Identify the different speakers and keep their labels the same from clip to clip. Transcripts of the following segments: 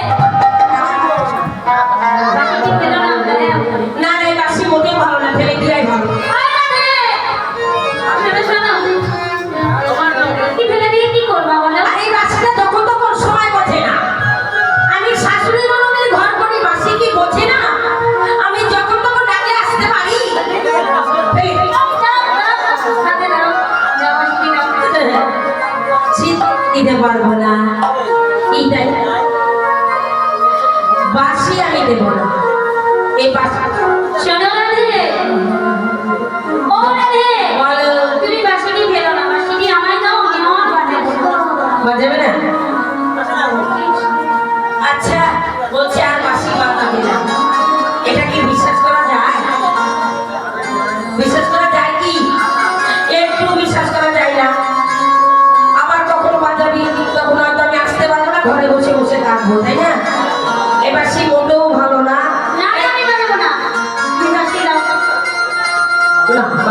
Speaker 1: Thank you. বাসি আমি দেব না। এই বাসি
Speaker 2: শোনো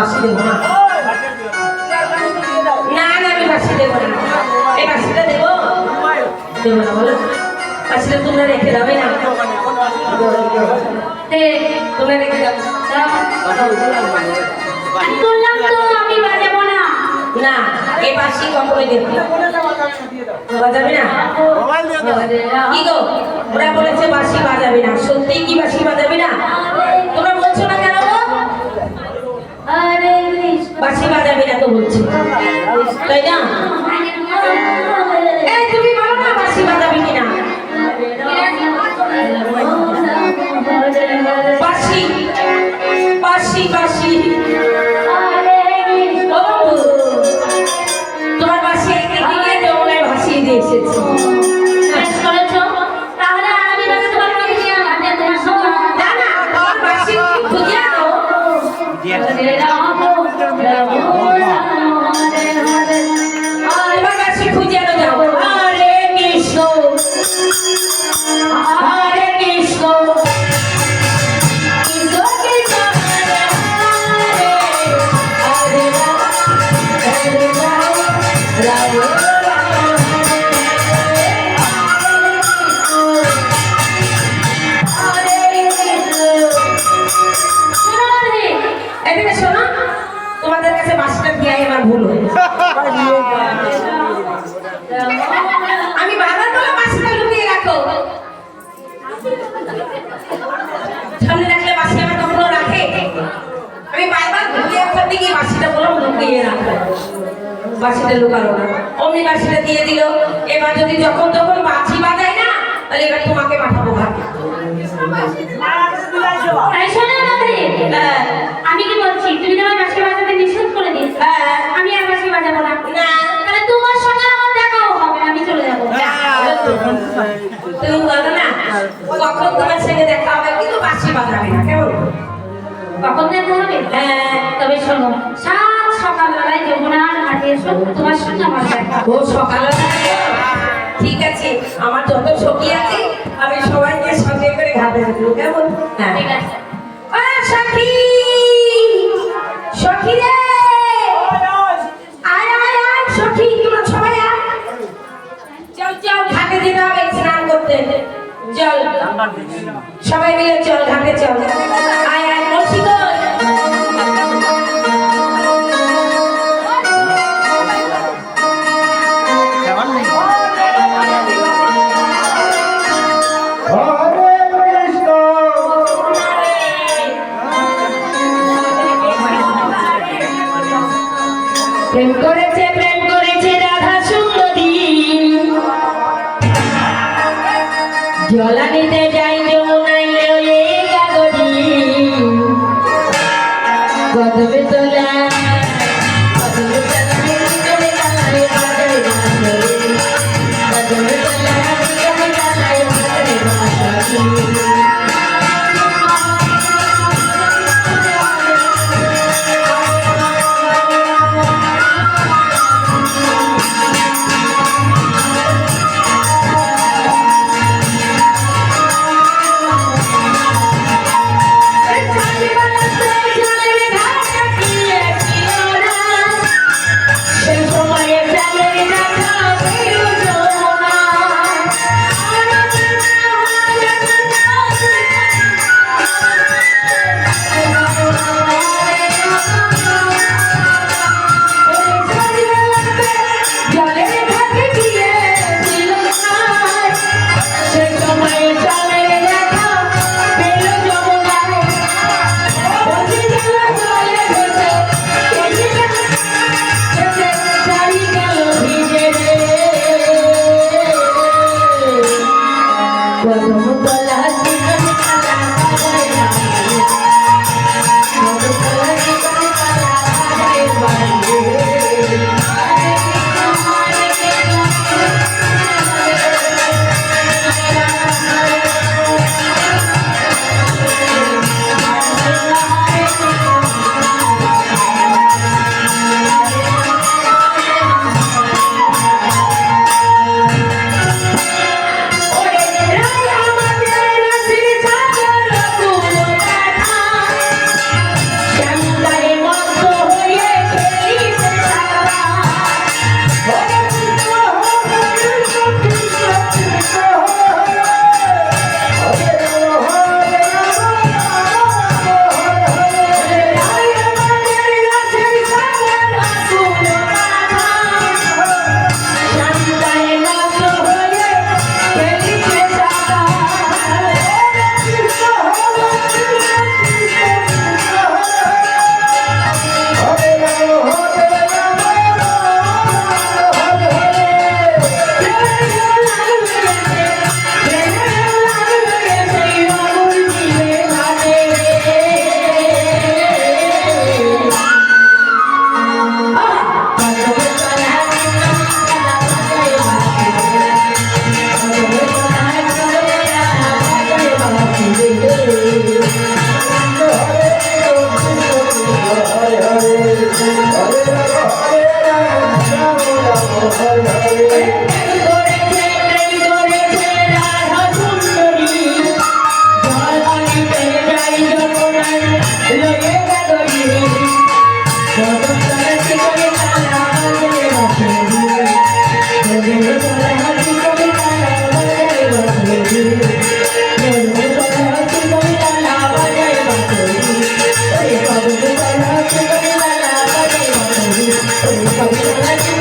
Speaker 1: así de buena. Nada, no es así de buena. Es así de vos. De buena, bola. Así de tu nariz que la vena. De tu nariz que la vena. ¿Tú la mi madre mona? Nah, ¿qué pasa con a terminar? ¿Cómo va a terminar? ¿Cómo va a terminar? ¿Cómo va a terminar? 亮 সামনে রাখলে বাসি আবার কখনো রাখে? আমি বারবার ঘুরিয়ে একবার দিকে বাসিটা বললাম লুকিয়ে রাখো বাসিটা লুকালো না। অমনি বাসিটা দিয়ে দিল। এবার যদি যখন তখন বাঁচি বাজায় না তাহলে এবার তোমাকে পাঠাবো ঘাটে। কখন
Speaker 2: যেতে
Speaker 1: হ্যাঁ
Speaker 2: তবে শোনো সাত সকালবেলায় যমুনার ঘাটে এসো তোমার সঙ্গে আমার দেখা
Speaker 1: ও সকালবেলায়? ঠিক আছে আমার যত সখী আছে আমি সবাইকে সঙ্গে করে ঘাটে আসব কেমন? হ্যাঁ।
Speaker 2: ঠিক আছে।
Speaker 1: প্রেম করেছে প্রেম করেছে রাধা সুন্দরী। জলানিতে যাই যমুনাই লেলে গাগরি কদবে তোলা Thank
Speaker 3: you.